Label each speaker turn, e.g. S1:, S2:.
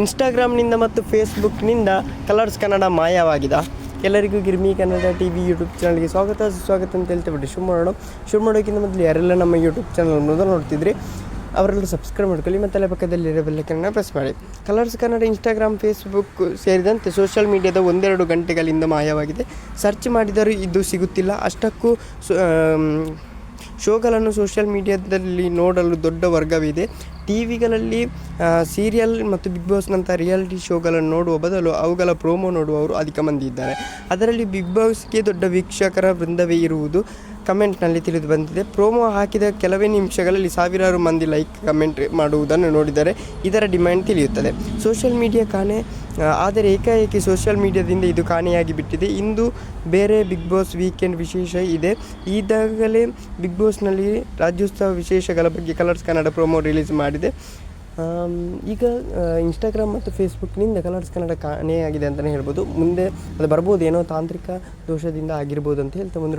S1: ಇನ್ಸ್ಟಾಗ್ರಾಮ್ನಿಂದ ಮತ್ತು ಫೇಸ್ಬುಕ್ನಿಂದ ಕಲರ್ಸ್ ಕನ್ನಡ ಮಾಯವಾಗಿದೆ. ಎಲ್ಲರಿಗೂ Girmi Kannada T V YouTube ಚಾನಲ್ಗೆ ಸ್ವಾಗತ, ಸುಸ್ವಾಗತ ಅಂತ ಹೇಳ್ತೇವೆ. ಶುರು ಮಾಡೋಣ. ಶುರು ಮಾಡೋಕ್ಕಿಂತ ಮೊದಲು ಯಾರೆಲ್ಲ ನಮ್ಮ ಯೂಟ್ಯೂಬ್ ಚಾನಲ್ ಮೊದಲು ನೋಡ್ತಿದ್ರಿ ಅವರೆಲ್ಲರೂ ಸಬ್ಸ್ಕ್ರೈಬ್ ಮಾಡ್ಕೊಳ್ಳಿ, ಮತ್ತು ಪಕ್ಕದಲ್ಲಿರೋ ಬೆಲ್ಲಕ್ಕನ್ನು ಪ್ರೆಸ್ ಮಾಡಿ. ಕಲರ್ಸ್ ಕನ್ನಡ ಇನ್ಸ್ಟಾಗ್ರಾಮ್, ಫೇಸ್ಬುಕ್ ಸೇರಿದಂತೆ ಸೋಷಿಯಲ್ ಮೀಡಿಯಾದ ಒಂದೆರಡು ಗಂಟೆಗಳಿಂದ ಮಾಯವಾಗಿದೆ. ಸರ್ಚ್ ಮಾಡಿದರೂ ಇದು ಸಿಗುತ್ತಿಲ್ಲ. ಅಷ್ಟಕ್ಕೂ ಶೋಗಳನ್ನು ಸೋಷಿಯಲ್ ಮೀಡಿಯಾದಲ್ಲಿ ನೋಡಲು ದೊಡ್ಡ ವರ್ಗವಿದೆ. ಟಿ ವಿಗಳಲ್ಲಿ ಸೀರಿಯಲ್ ಮತ್ತು ಬಿಗ್ ಬಾಸ್ನಂಥ ರಿಯಾಲಿಟಿ ಶೋಗಳನ್ನು ನೋಡುವ ಬದಲು ಅವುಗಳ ಪ್ರೋಮೋ ನೋಡುವವರು ಅಧಿಕ ಮಂದಿ ಇದ್ದಾರೆ. ಅದರಲ್ಲಿ ಬಿಗ್ ಬಾಸ್ಗೆ ದೊಡ್ಡ ವೀಕ್ಷಕರ ವೃಂದವೇ ಇರುವುದು ಕಮೆಂಟ್ನಲ್ಲಿ ತಿಳಿದು ಬಂದಿದೆ. ಪ್ರೋಮೋ ಹಾಕಿದ ಕೆಲವೇ ನಿಮಿಷಗಳಲ್ಲಿ ಸಾವಿರಾರು ಮಂದಿ ಲೈಕ್, ಕಮೆಂಟ್ ಮಾಡುವುದನ್ನು ನೋಡಿದರೆ ಇದರ ಡಿಮ್ಯಾಂಡ್ ತಿಳಿಯುತ್ತದೆ. ಸೋಷಿಯಲ್ ಮೀಡಿಯಾ ಕಾಣೆ ಆದರೆ ಏಕಾಏಕಿ ಸೋಷಿಯಲ್ ಮೀಡಿಯಾದಿಂದ ಇದು ಕಾಣೆಯಾಗಿ ಬಿಟ್ಟಿದೆ. ಇಂದು ಬೇರೆ ಬಿಗ್ ಬಾಸ್ ವೀಕೆಂಡ್ ವಿಶೇಷ ಇದೆ. ಈಗಾಗಲೇ ಬಿಗ್ ಬಾಸ್ನಲ್ಲಿ ರಾಜ್ಯೋತ್ಸವ ವಿಶೇಷಗಳ ಬಗ್ಗೆ ಕಲರ್ಸ್ ಕನ್ನಡ ಪ್ರೊಮೋ ರಿಲೀಸ್ ಮಾಡಿದೆ. ಈಗ ಇನ್ಸ್ಟಾಗ್ರಾಮ್ ಮತ್ತು ಫೇಸ್ಬುಕ್ನಿಂದ ಕಲರ್ಸ್ ಕನ್ನಡ ಕಾಣೆಯಾಗಿದೆ ಅಂತಲೇ ಹೇಳ್ಬೋದು. ಮುಂದೆ ಅದು ಬರ್ಬೋದು ಏನೋ ತಾಂತ್ರಿಕ ದೋಷದಿಂದ ಆಗಿರ್ಬೋದು ಅಂತ ಹೇಳ್ತಾ ಮುಂದೆ